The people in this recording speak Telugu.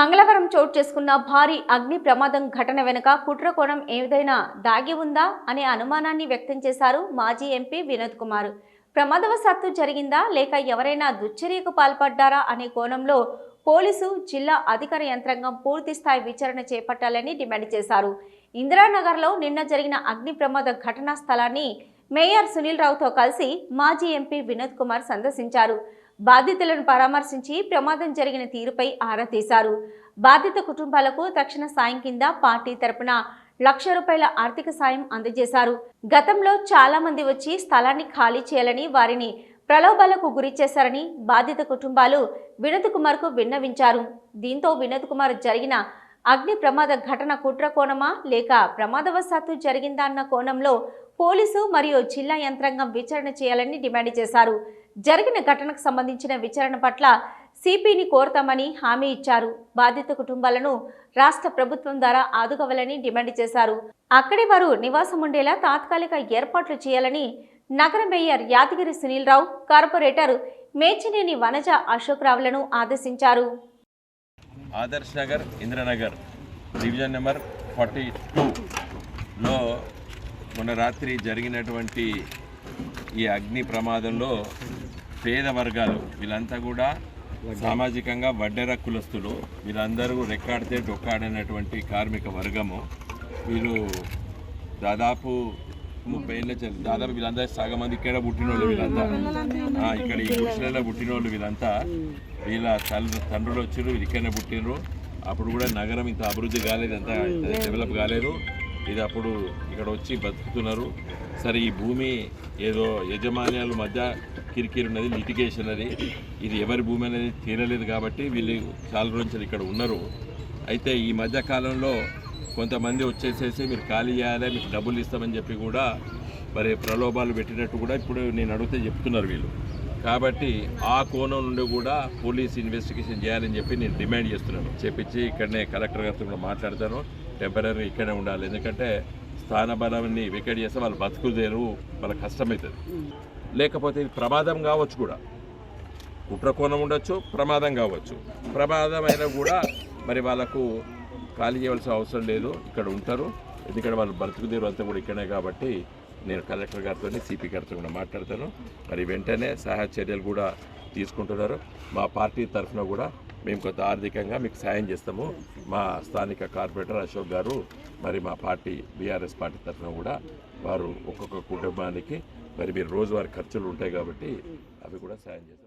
మంగళవారం చోటు చేసుకున్న భారీ అగ్ని ప్రమాదం ఘటన వెనుక కుట్రకోణం ఏదైనా దాగి ఉందా అనే అనుమానాన్ని వ్యక్తం చేశారు మాజీ ఎంపీ వినోద్ కుమార్. ప్రమాదవశాత్తు జరిగిందా లేక ఎవరైనా దుశ్చర్యకు పాల్పడ్డారా అనే కోణంలో పోలీసు జిల్లా అధికార యంత్రాంగం పూర్తి స్థాయి విచారణ చేపట్టాలని డిమాండ్ చేశారు. ఇందిరానగర్లో నిన్న జరిగిన అగ్ని ప్రమాద ఘటనా స్థలాన్ని మేయర్ సునీల్ రావుతో కలిసి మాజీ ఎంపీ వినోద్ కుమార్ సందర్శించారు. బాధితులను పరామర్శించి ప్రమాదం జరిగిన తీరుపై ఆరా తీశారు. బాధిత కుటుంబాలకు తక్షణ సాయం కింద పార్టీ తరపున లక్ష రూపాయల ఆర్థిక సాయం అందజేశారు. గతంలో చాలా మంది వచ్చి స్థలాన్ని ఖాళీ చేయాలని వారిని ప్రలోభాలకు గురి చేశారని బాధిత కుటుంబాలు వినోద్ కుమార్కు విన్నవించారు. దీంతో వినోద్ కుమార్ జరిగిన అగ్ని ప్రమాద ఘటన కుట్ర కోణమా లేక ప్రమాదవశాత్తు జరిగిందా అన్న కోణంలో పోలీసు మరియు జిల్లా యంత్రాంగం విచారణ చేయాలని డిమాండ్ చేశారు. జరిగిన ఘటనకు సంబంధించిన విచారణ పట్ల సిపిని కోరతామని హామీ ఇచ్చారు. బాధిత కుటుంబాలను రాష్ట్ర ప్రభుత్వం ద్వారా ఆదుకోవాలని డిమాండ్ చేశారు. అక్కడి వారు నివాసం ఉండేలా తాత్కాలిక ఏర్పాట్లు చేయాలని నగర మేయర్ యాదగిరి సునీల్ రావు కార్పొరేటర్ మేచినేని వనజ అశోక్ రావులను ఆదేశించారు. Adarsh Nagar Indranagar. Division number forty టూలో మొన్న రాత్రి జరిగినటువంటి ఈ అగ్ని ప్రమాదంలో పేద వర్గాలు వీళ్ళంతా కూడా సామాజికంగా వడ్డెర కులస్తులు వీళ్ళందరూ రెక్కాడితే డొక్కాడనటువంటి కార్మిక వర్గము. వీళ్ళు దాదాపు ముప్పై ఏళ్ళ దాదాపు వీళ్ళంతా సగం మంది ఇక్కడ పుట్టినోళ్ళు వీళ్ళంతా. ఇక్కడ ఈ గుడిసెలలో పుట్టినోళ్ళు వీళ్ళంతా. వీళ్ళ తల్లి తండ్రులు వచ్చారు ఇక్కడనే పుట్టినరు అప్పుడు కూడా నగరం ఇంత అభివృద్ధి కాలేదు అంత డెవలప్ కాలేదు. ఇది అప్పుడు ఇక్కడ వచ్చి బతుకుతున్నారు. సరే ఈ భూమి ఏదో యజమాన్యాల మధ్య కిరికిరి ఉన్నది లిటిగేషన్ అది. ఇది ఎవరి భూమి అనేది తీరలేదు కాబట్టి వీళ్ళు చాలా రోజులు ఇక్కడ ఉన్నారు. అయితే ఈ మధ్య కాలంలో కొంతమంది వచ్చేసేసి మీరు ఖాళీ చేయాలి మీకు డబ్బులు ఇస్తామని చెప్పి కూడా మరి ప్రలోభాలు పెట్టినట్టు కూడా ఇప్పుడు నేను అడిగితే చెప్తున్నారు వీళ్ళు. కాబట్టి ఆ కోణం నుండి కూడా పోలీస్ ఇన్వెస్టిగేషన్ చేయాలని చెప్పి నేను డిమాండ్ చేస్తున్నాను. చెప్పించి ఇక్కడనే కలెక్టర్ గారితో కూడా మాట్లాడతాను. టెంపరీ ఇక్కడే ఉండాలి. ఎందుకంటే స్థానబలాన్ని వికెట్ చేస్తే వాళ్ళు బతుకుదేరు వాళ్ళ కష్టమవుతుంది. లేకపోతే ఇది ప్రమాదం కావచ్చు కూడా. కుట్రకోణం ఉండొచ్చు ప్రమాదం కావచ్చు. ప్రమాదం అయినా కూడా మరి వాళ్ళకు ఖాళీ చేయవలసిన అవసరం లేదు. ఇక్కడ ఉంటారు. ఎందుకంటే వాళ్ళు బ్రతుకుదేరు అంతా కూడా ఇక్కడే కాబట్టి నేను కలెక్టర్ గారితో సిపి గారితో కూడా మాట్లాడతాను. మరి వెంటనే సహాయ చర్యలు కూడా తీసుకుంటున్నారు. మా పార్టీ తరఫున కూడా మేము కొంత ఆర్థికంగా మీకు సాయం చేస్తాము. మా స్థానిక కార్పొరేటర్ అశోక్ గారు మరి మా పార్టీ బీఆర్ఎస్ పార్టీ తరఫున కూడా వారు ఒక్కొక్క కుటుంబానికి మరి మీరు రోజువారీ ఖర్చులు ఉంటాయి కాబట్టి అవి కూడా సాయం చేస్తారు.